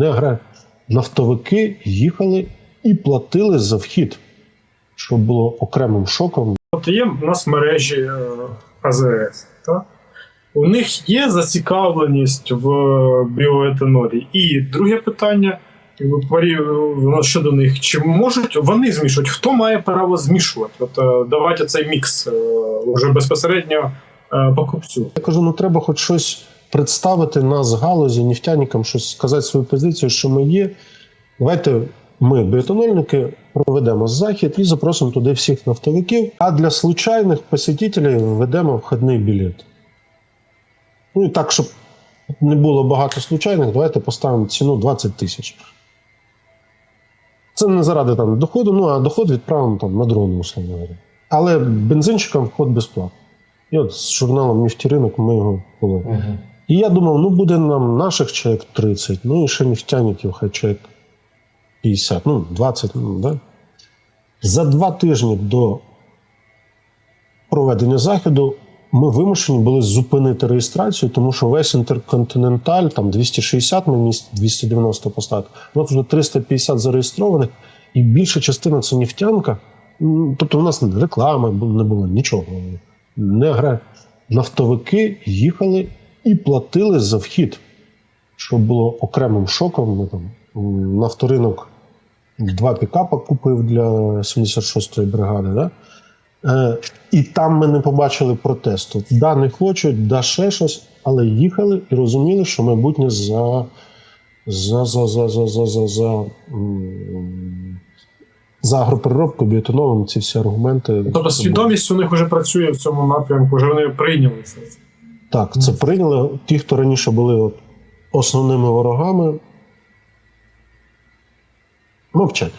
Негре нафтовики їхали і платили за вхід, що було окремим шоком. От є в нас мережі е, АЗС. Так? У них є зацікавленість в біоетанолі. І друге питання воно щодо них: чи можуть вони змішувати? Хто має право змішувати? От е, давати цей мікс е, вже безпосередньо е, покупцю. Я кажу, ну треба хоч щось представити нас галузі, нефтяникам, щось сказати свою позицію, що ми є. Давайте ми, біотонольники, проведемо захід і запросимо туди всіх нафтовиків. А для случайних посетителів введемо входний білет. Ну і так, щоб не було багато случайних, давайте поставимо ціну 20 тисяч. Це не заради там доходу, ну а доход відправимо там на дрони, условно говоря. Але бензинчикам вход безплатно. І от з журналом «Нефтіринок» ми його були. І я думав, ну буде нам наших чоловік 30, ну і ще нефтяників, хай чоловік 50, ну 20, ну, да? За два тижні до проведення заходу ми вимушені були зупинити реєстрацію, тому що весь інтерконтиненталь, там 260 ми місць 290 поставити, от вже 350 зареєстрованих, і більша частина це нефтянка. Тобто у нас реклами не було нічого. Не гра. Нафтовики їхали і платили за вхід, що було окремим шоком. Ми там на вторинок два пікапа купив для 76-ї бригади. Да? Е, І там ми не побачили протесту. Да, не хочуть, да ще щось, але їхали і розуміли, що майбутнє за за, за, за, за, за, за, за, за агропереробку, біотоновим ці всі аргументи. Тобто свідомість у них вже працює в цьому напрямку, вже вони прийняли це. Так, це прийняли. Ті, хто раніше були от основними ворогами, мовчать.